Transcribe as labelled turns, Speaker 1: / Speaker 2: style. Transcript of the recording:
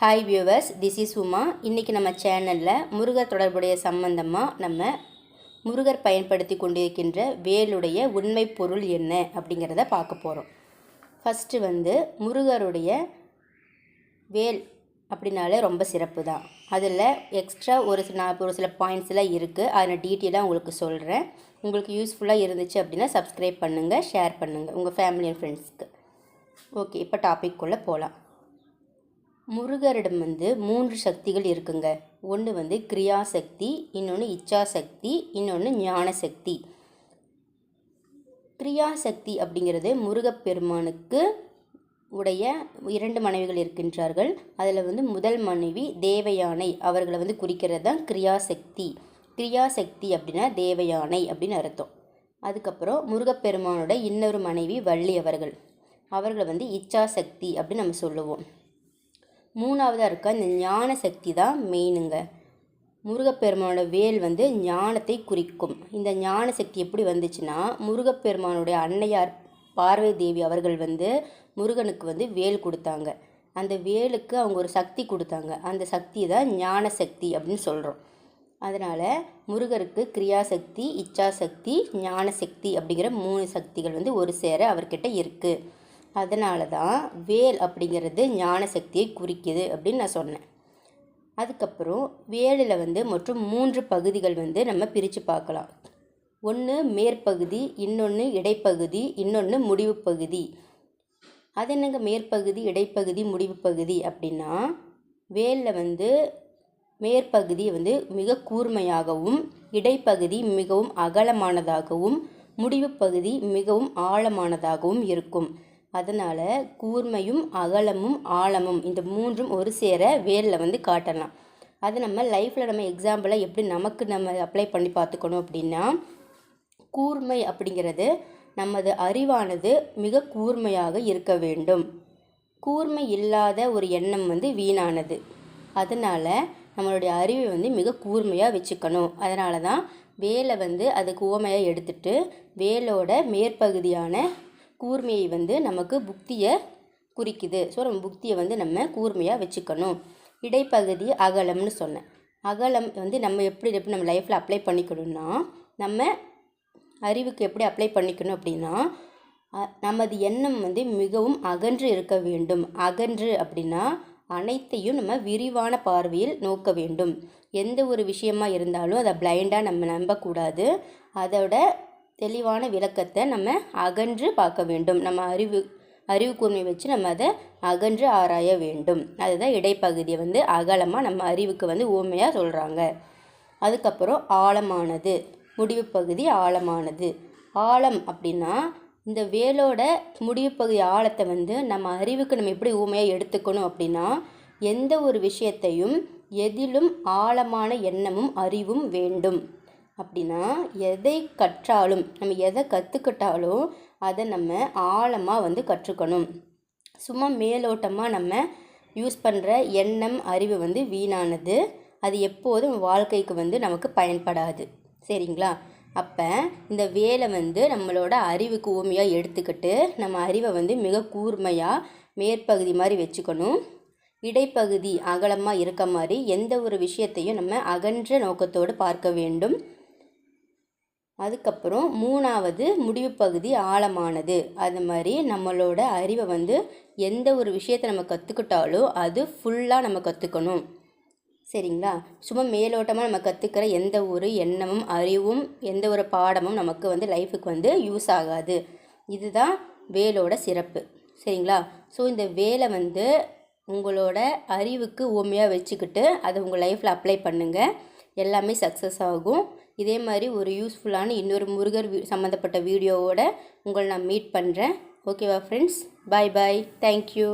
Speaker 1: Hi viewers this is Uma இன்றைக்கி நம்ம சேனலில் முருகர் தொடர்புடைய சம்பந்தமாக நம்ம முருகர் பயன்படுத்தி கொண்டிருக்கின்ற வேலுடைய உண்மை பொருள் என்ன அப்படிங்கிறத பார்க்க போகிறோம் ஃபஸ்ட்டு வந்து முருகருடைய வேல் அப்படின்னாலே ரொம்ப சிறப்பு தான். அதில் எக்ஸ்ட்ரா ஒரு சில நான் ஒரு சில பாயிண்ட்ஸ்லாம் இருக்குது அதில் டீட்டெயிலாக உங்களுக்கு சொல்கிறேன் உங்களுக்கு யூஸ்ஃபுல்லாக இருந்துச்சு அப்படின்னா சப்ஸ்கிரைப் பண்ணுங்கள் ஷேர் பண்ணுங்கள் உங்கள் ஃபேமிலி அண்ட் ஃப்ரெண்ட்ஸ்க்கு ஓகே இப்போ டாபிக் போகலாம் முருகரிடம் வந்து மூன்று சக்திகள் இருக்குங்க. ஒன்று வந்து கிரியாசக்தி இன்னொன்று இச்சா சக்தி இன்னொன்று ஞான சக்தி சக்தி அப்படிங்கிறது முருகப்பெருமானுக்கு உடைய இரண்டு மனைவிகள் இருக்கின்றார்கள். அதில் வந்து முதல் மனைவி தேவயானை. அவர்களை வந்து குறிக்கிறது தான் கிரியாசக்தி. கிரியாசக்தி அப்படின்னா தேவயானை அப்படின்னு அர்த்தம். அதுக்கப்புறம் முருகப்பெருமானோட இன்னொரு மனைவி வள்ளி அவர்கள். அவர்களை வந்து இச்சாசக்தி அப்படின்னு நம்ம சொல்லுவோம். மூணாவதாக இருக்க? இந்த ஞான சக்தி தான் மெயினுங்க. முருகப்பெருமானோட வேல் வந்து ஞானத்தை குறிக்கும். இந்த ஞான சக்தி எப்படி வந்துச்சுன்னா முருகப்பெருமானுடைய அன்னையார் பார்வை தேவி அவர்கள் வந்து முருகனுக்கு வந்து வேல் கொடுத்தாங்க. அந்த வேலுக்கு அவங்க ஒரு சக்தி கொடுத்தாங்க. அந்த சக்தி தான் ஞான சக்தி அப்படின்னு சொல்கிறோம் அதனால் முருகருக்கு கிரியாசக்தி இச்சாசக்தி ஞான சக்தி அப்படிங்கிற மூணு சக்திகள் வந்து ஒரு சேர அவர்கிட்ட இருக்குது அதனால தான் வேல் அப்படிங்கிறது ஞான சக்தியை குறிக்குது அப்படின்னு நான் சொன்னேன். அதுக்கப்புறம் வேலில் வந்து மற்றும் மூன்று பகுதிகள் வந்து நம்ம பிரித்து பார்க்கலாம். ஒன்று மேற்பகுதி இன்னொன்று இடைப்பகுதி இன்னொன்று முடிவு பகுதி அது என்னங்க மேற்பகுதி இடைப்பகுதி முடிவு பகுதி அப்படின்னா வேலில் வந்து மேற்பகுதி வந்து மிக கூர்மையாகவும் இடைப்பகுதி மிகவும் அகலமானதாகவும் முடிவு பகுதி மிகவும் ஆழமானதாகவும் இருக்கும். அதனால் கூர்மையும் அகலமும் ஆழமும் இந்த மூன்றும் ஒரு சேர வேலில் வந்து காட்டலாம். அது நம்ம லைஃப்பில் நம்ம எக்ஸாம்பிளாக எப்படி நமக்கு நம்ம அப்ளை பண்ணி பார்த்துக்கணும் அப்படின்னா கூர்மை அப்படிங்கிறது நமது அறிவானது மிக கூர்மையாக இருக்க வேண்டும். கூர்மை இல்லாத ஒரு எண்ணம் வந்து வீணானது. அதனால் நம்மளுடைய அறிவை வந்து மிக கூர்மையாக வச்சுக்கணும். அதனால தான் வேலை வந்து அதுக்கு ஓமையாக எடுத்துட்டு வேலோட மேற்பகுதியான கூர்மையை வந்து நமக்கு புக்தியை குறிக்குது. ஸோ நம்ம புக்தியை வந்து நம்ம கூர்மையாக வச்சுக்கணும். இடைப்பகுதி அகலம்னு சொன்னேன். அகலம் வந்து நம்ம எப்படி எப்படி நம்ம லைஃப்பில் அப்ளை பண்ணிக்கணும்னா நம்ம அறிவுக்கு எப்படி அப்ளை பண்ணிக்கணும் அப்படின்னா நமது எண்ணம் வந்து மிகவும் அகன்று இருக்க வேண்டும். அகன்று அப்படின்னா அனைத்தையும் நம்ம விரிவான பார்வையில் நோக்க வேண்டும். எந்த ஒரு விஷயமா இருந்தாலும் அதை பிளைண்டாக நம்ம நம்பக்கூடாது. அதோட தெளிவான விளக்கத்தை நம்ம அகன்று பார்க்க வேண்டும். நம்ம அறிவு அறிவு கூர்மை வச்சு நம்ம அதை அகன்று ஆராய வேண்டும். அதுதான் இடைப்பகுதியை வந்து அகலமாக நம்ம அறிவுக்கு வந்து ஊமையாக சொல்கிறாங்க அதுக்கப்புறம் ஆழமானது முடிவு பகுதி ஆழமானது. ஆழம் அப்படின்னா இந்த வேலோட முடிவு பகுதி ஆழத்தை வந்து நம்ம அறிவுக்கு நம்ம எப்படி ஊமையாக எடுத்துக்கணும் அப்படின்னா எந்த ஒரு விஷயத்தையும் எதிலும் ஆழமான எண்ணமும் அறிவும் வேண்டும். அப்படின்னா எதை கற்றாலும் நம்ம எதை கற்றுக்கிட்டாலும் அதை நம்ம ஆழமாக வந்து கற்றுக்கணும். சும்மா மேலோட்டமாக நம்ம யூஸ் பண்ணுற எண்ணம் அறிவு வந்து வீணானது. அது எப்போதும் வாழ்க்கைக்கு வந்து நமக்கு பயன்படாது. சரிங்களா? அப்போ இந்த வேலை வந்து நம்மளோட அறிவுக்கு ஊமையாக எடுத்துக்கிட்டு நம்ம அறிவை வந்து மிக கூர்மையாக மேற்பகுதி மாதிரி வச்சுக்கணும். இடைப்பகுதி அகலமாக இருக்க மாதிரி எந்த ஒரு விஷயத்தையும் நம்ம அகன்ற நோக்கத்தோடு பார்க்க வேண்டும். அதுக்கப்புறம் மூணாவது முடிவு பகுதி ஆழமானது. அது மாதிரி நம்மளோட அறிவை வந்து எந்த ஒரு விஷயத்தை நம்ம கற்றுக்கிட்டாலும் அது ஃபுல்லாக நம்ம கற்றுக்கணும் சரிங்களா? சும்மா மேலோட்டமாக நம்ம கற்றுக்கிற எந்த ஒரு எண்ணமும் அறிவும் எந்த ஒரு பாடமும் நமக்கு வந்து லைஃபுக்கு வந்து யூஸ் ஆகாது. இதுதான் வேலோட சிறப்பு. சரிங்களா? ஸோ இந்த வேலை வந்து உங்களோட அறிவுக்கு உண்மையாக வச்சுக்கிட்டு அதை உங்கள் லைஃப்பில் அப்ளை பண்ணுங்கள் எல்லாமே சக்ஸஸ் ஆகும். இதே மாதிரி ஒரு யூஸ்ஃபுல்லான இன்னொரு முருகர் சம்மந்தப்பட்ட வீடியோவோட உங்களை நான் மீட் பண்ணுறேன் ஓகேவா ஃப்ரெண்ட்ஸ் பாய் பாய் தேங்க்யூ